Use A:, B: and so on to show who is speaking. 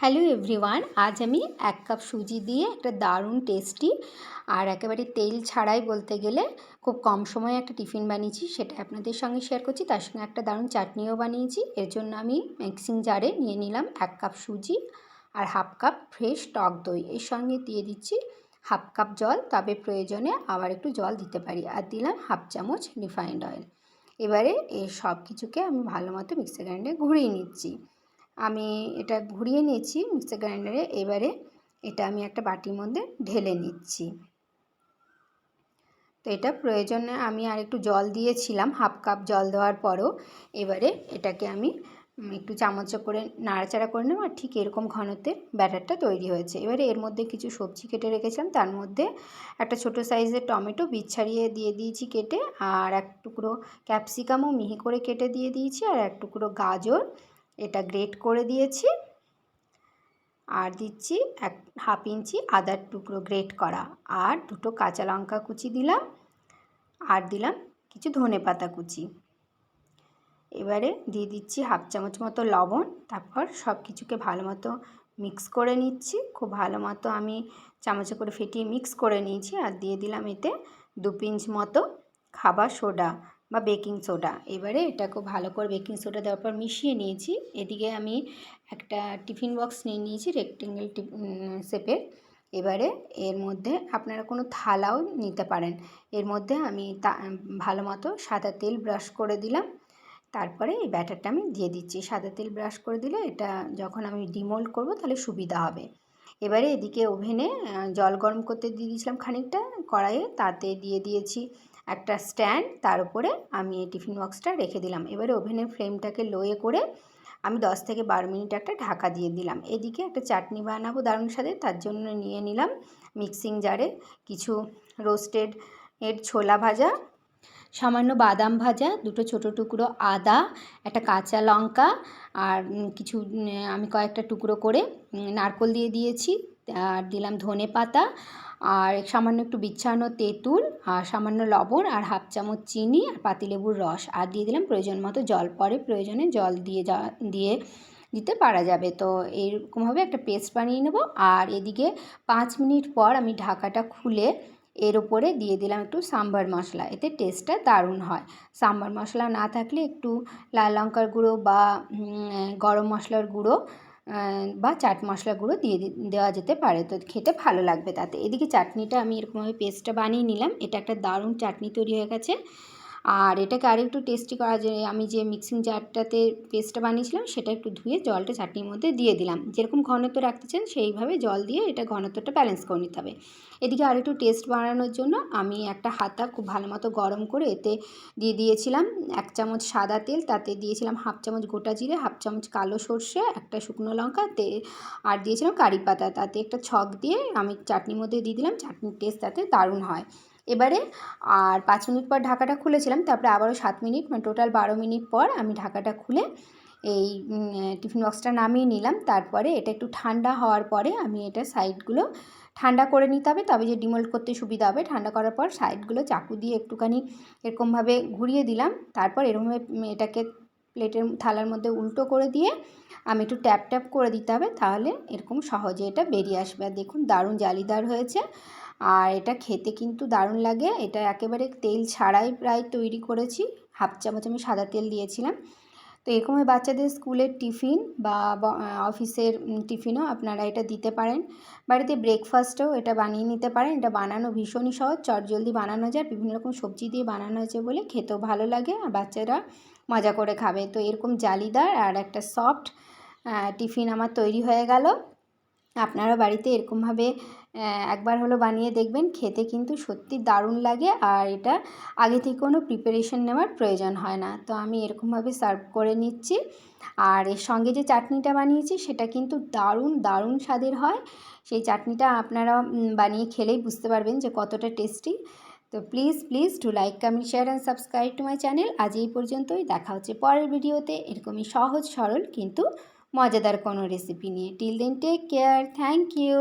A: Hello everyone আজ আমি এক কাপ সুজি দিয়ে একটা দারুণ টেস্টি আর একেবারে তেল ছাড়াই বলতে গেলে খুব কম সময়ে একটা টিফিন বানিয়েছি, সেটা আপনাদের সঙ্গে শেয়ার করছি। তার সঙ্গে একটা দারুণ চাটনিও বানিয়েছি। এর জন্য আমি মিক্সিং জারে নিয়ে নিলাম এক কাপ সুজি আর হাফ কাপ ফ্রেশ টক দই। এর সঙ্গে দিয়ে দিচ্ছি হাফ কাপ জল, তবে প্রয়োজনে আবার একটু জল দিতে পারি। আর দিলাম হাফ চামচ রিফাইন্ড অয়েল এবারে এই সব কিছুকে আমি ভালো মতো মিক্সার গ্রাইন্ডারে ঘুরিয়ে নিচ্ছি। আমি এটা ঘুরিয়ে নিয়েছি মিক্সার গ্রাইন্ডারে। এবারে এটা আমি একটা বাটির মধ্যে ঢেলে নিচ্ছি। তো এটা প্রয়োজনে আমি আর একটু জল দিয়েছিলাম, হাফ কাপ জল দেওয়ার পরও। এবারে এটাকে আমি একটু চামচে করে নাড়াচাড়া করে নেব আর ঠিক এরকম ঘনত্বের ব্যাটারটা তৈরি হয়েছে। এবারে এর মধ্যে কিছু সবজি কেটে রেখেছিলাম, তার মধ্যে একটা ছোট সাইজের টমেটো বীজ ছাড়িয়ে দিয়ে দিয়েছি কেটে, আর এক টুকরো ক্যাপসিকামও মিহি করে কেটে দিয়ে দিয়েছি, আর এক টুকরো গাজর এটা গ্রেট করে দিয়েছি। আর দিচ্ছি এক হাফ ইঞ্চি আদার টুকরো গ্রেট করা। আর দুটো কাঁচা লঙ্কা কুচি দিলাম। আর দিলাম কিছু ধনে পাতা কুচি। এবারে দিয়ে দিচ্ছি হাফ চামচ মতো লবণ। তারপর সব কিছুকে ভালো মতো মিক্স করে নিচ্ছি। খুব ভালো মতো আমি চামচে করে ফেটিয়ে মিক্স করে নিয়েছি। আর দিয়ে দিলাম এতে দু পিঞ্চ মতো খাবার সোডা। বা বেকিং সোডা। এবারে এটা খুব ভালো করে বেকিং সোডা দেওয়ার পর মিশিয়ে নিয়েছি। এদিকে আমি একটা টিফিন বক্স নিয়ে নিয়েছি রেক্টেঙ্গেল শেপের। এবারে এর মধ্যে আপনারা কোনো থালাও নিতে পারেন। এর মধ্যে আমি তা ভালো মতো সাদা তেল ব্রাশ করে দিলাম। তারপরে এই ব্যাটারটা আমি দিয়ে দিচ্ছি। সাদা তেল ব্রাশ করে দিলে এটা যখন আমি ডিমোল্ড করব তাহলে সুবিধা হবে। এবারে এদিকে ওভেনে জল গরম করতে দিয়ে দিয়েছিলাম খানিকটা। কড়াইয়ে তাতে দিয়ে দিয়েছি একটা স্ট্যান্ড, তার উপরে আমি এই টিফিন বক্সটা রেখে দিলাম। এবারে ওভেনের ফ্লেমটাকে লোয়ে করে আমি দশ থেকে বারো মিনিট একটা ঢাকা দিয়ে দিলাম। এদিকে একটা চাটনি বানাবো, দারুণ সাথে তার জন্য নিয়ে নিলাম মিক্সিং জারে কিছু রোস্টেড এর ছোলা ভাজা, সামান্য বাদাম ভাজা, দুটো ছোটো টুকরো আদা, একটা কাঁচা লঙ্কা, আর কিছু আমি কয়েকটা টুকরো করে নারকোল দিয়ে দিয়েছি। আর দিলাম ধনে পাতা, আর সামান্য একটু বিচ্ছানো তেঁতুল, আর সামান্য লবণ, আর হাফ চামচ চিনি, আর পাতিলেবুর রস, আর দিয়ে দিলাম প্রয়োজন মতো জল। পরে প্রয়োজনে জল দিয়ে যা, দিয়ে দিতে পারা যাবে। তো এইরকমভাবে একটা পেস্ট বানিয়ে নেব। আর এদিকে পাঁচ মিনিট পর আমি ঢাকাটা খুলে এর ওপরে দিয়ে দিলাম একটু সাম্বার মশলা। এতে টেস্টটা দারুণ হয়। সাম্বার মশলা না থাকলে একটু লাল লঙ্কার গুঁড়ো বা গরম মশলার গুঁড়ো বা চাট মশলা গুঁড়ো দিয়ে দেওয়া যেতে পারে। তো খেতে ভালো লাগবে তাতে। এদিকে চাটনিটা আমি এরকমভাবে পেস্টটা বানিয়ে নিলাম। এটা একটা দারুণ চাটনি তৈরি হয়ে গেছে। আর এটাকে আরেকটু টেস্টি করা যে, আমি যে মিক্সিং জারটাতে পেস্টটা বানিয়েছিলাম, সেটা একটু ধুয়ে জলটা চাটনির মধ্যে দিয়ে দিলাম। যেরকম ঘনত্ব রাখতে চান, সেইভাবে জল দিয়ে এটা ঘনত্বটা ব্যালেন্স করে নিতে হবে। এদিকে আরেকটু টেস্ট বাড়ানোর জন্য আমি একটা হাতা খুব ভালো মতো গরম করে এতে দিয়ে দিয়েছিলাম এক চামচ সাদা তেল, তাতে দিয়েছিলাম হাফ চামচ গোটা জিরে, হাফ চামচ কালো সর্ষে, একটা শুকনো লঙ্কা, তে আর দিয়েছিলাম কারি পাতা। তাতে একটা ছক দিয়ে আমি চাটনির মধ্যে দিয়ে দিলাম, চাটনির টেস্ট তাতে দারুণ হয়। এবারে আর পাঁচ মিনিট পর ঢাকাটা খুলেছিলাম, তারপরে আবারও সাত মিনিট মানে টোটাল বারো মিনিট পর আমি ঢাকাটা খুলে এই টিফিন বক্সটা নামিয়ে নিলাম। তারপরে এটা একটু ঠান্ডা হওয়ার পরে আমি এটা সাইডগুলো ঠান্ডা করে নিতে হবে। তবে যে ডিমোল্ড করতে সুবিধা হবে, ঠান্ডা করার পর সাইডগুলো চাকু দিয়ে একটুখানি এরকমভাবে ঘুরিয়ে দিলাম। তারপর এরকমভাবে এটাকে প্লেটের থালার মধ্যে উল্টো করে দিয়ে আমি একটু ট্যাপ ট্যাপ করে দিতে হবে, তাহলে এরকম সহজে এটা বেরিয়ে আসবে। আর দেখুন, দারুণ জালিদার হয়েছে। আর এটা খেতে কিন্তু দারুণ লাগে। এটা একেবারে তেল ছাড়াই প্রায় তৈরি করেছি। হাফ চামচ আমি সাদা তেল দিয়েছিলাম। তো এরকমই বাচ্চাদের স্কুলের টিফিন বা অফিসের টিফিনও আপনারা এটা দিতে পারেন। বাড়িতে ব্রেকফাস্টেও এটা বানিয়ে নিতে পারেন। এটা বানানো ভীষণই সহজ। চটজলদি বানানো যায়। বিভিন্ন রকম সবজি দিয়ে বানানো হয়েছে বলে খেতেও ভালো লাগে। আর বাচ্চারা মজা করে খাবে। তো এরকম জালিদার আর একটা সফট টিফিন আমার তৈরি হয়ে গেল। আপনারা বাড়িতে এরকমভাবে একবার হলো বানিয়ে দেখবেন, খেতে কিন্তু সত্যি দারুণ লাগে আর এটা আগে থেকে কোনো প্রিপারেশন নেওয়ার প্রয়োজন হয় না। তো আমি এরকমভাবে সার্ভ করে নিচ্ছি। আর এর সঙ্গে যে চাটনিটা বানিয়েছি, সেটা কিন্তু দারুণ দারুণ স্বাদের হয়। সেই চাটনিটা আপনারা বানিয়ে খেলেই বুঝতে পারবেন যে কতটা টেস্টি তো please please to like comment share and subscribe to my channel আজ এই পর্যন্তই। দেখা হচ্ছে পরের ভিডিওতে। এরকমই সহজ, সরল, কিন্তু মজাদার কোনো রেসিপি নিয়ে। Till then take care thank you